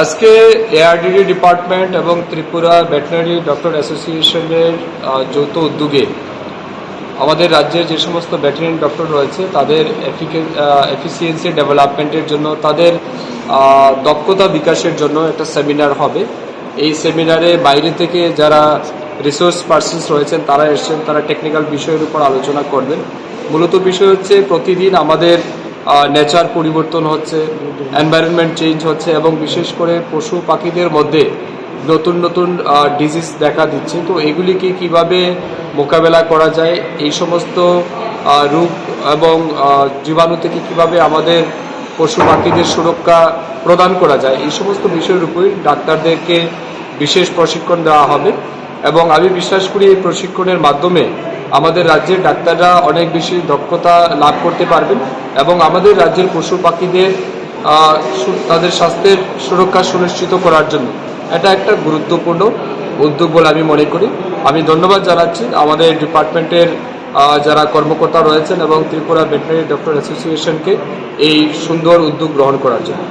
আজকে ARDD department এবং Tripura veterinary doctor অ্যাসোসিয়েশনের যৌথ উদ্যোগে আমাদের রাজ্যে যে সমস্ত ভেটেরিনারি ডক্টর রয়েছে, তাদের এফিসিয়েন্সি ডেভেলপমেন্টের জন্য, তাদের দক্ষতা বিকাশের জন্য একটা সেমিনার হবে। এই সেমিনারে বাইরে থেকে যারা রিসোর্স পার্সনস রয়েছেন, তারা এসছেন, তারা টেকনিক্যাল বিষয়ের উপর আলোচনা করবেন। মূলত বিষয় হচ্ছে প্রতিদিন আমাদের নেচার পরিবর্তন হচ্ছে এনভায়রনমেন্ট চেঞ্জ হচ্ছে এবং বিশেষ করে পশু পাখিদের মধ্যে নতুন নতুন ডিজিজ দেখা দিচ্ছে। তো এগুলিকে কীভাবে মোকাবেলা করা যায়, এই সমস্ত রোগ এবং জীবাণু থেকে কীভাবে আমাদের পশু পাখিদের সুরক্ষা প্রদান করা যায়, এই সমস্ত বিষয়ের উপরই ডাক্তারদেরকে বিশেষ প্রশিক্ষণ দেওয়া হবে। এবং আমি বিশ্বাস করি এই প্রশিক্ষণের মাধ্যমে আমাদের রাজ্যের ডাক্তাররা অনেক বেশি দক্ষতা লাভ করতে পারবেন এবং আমাদের রাজ্যের পশু পাখিদের তাদের স্বাস্থ্যের সুরক্ষা সুনিশ্চিত করার জন্য। এটা একটা গুরুত্বপূর্ণ উদ্যোগ বলে আমি মনে করি। আমি ধন্যবাদ জানাচ্ছি আমাদের ডিপার্টমেন্টের যারা কর্মকর্তা রয়েছেন এবং ত্রিপুরা ভেটেনারি ডক্টর অ্যাসোসিয়েশনকে এই সুন্দর উদ্যোগ গ্রহণ করার জন্য।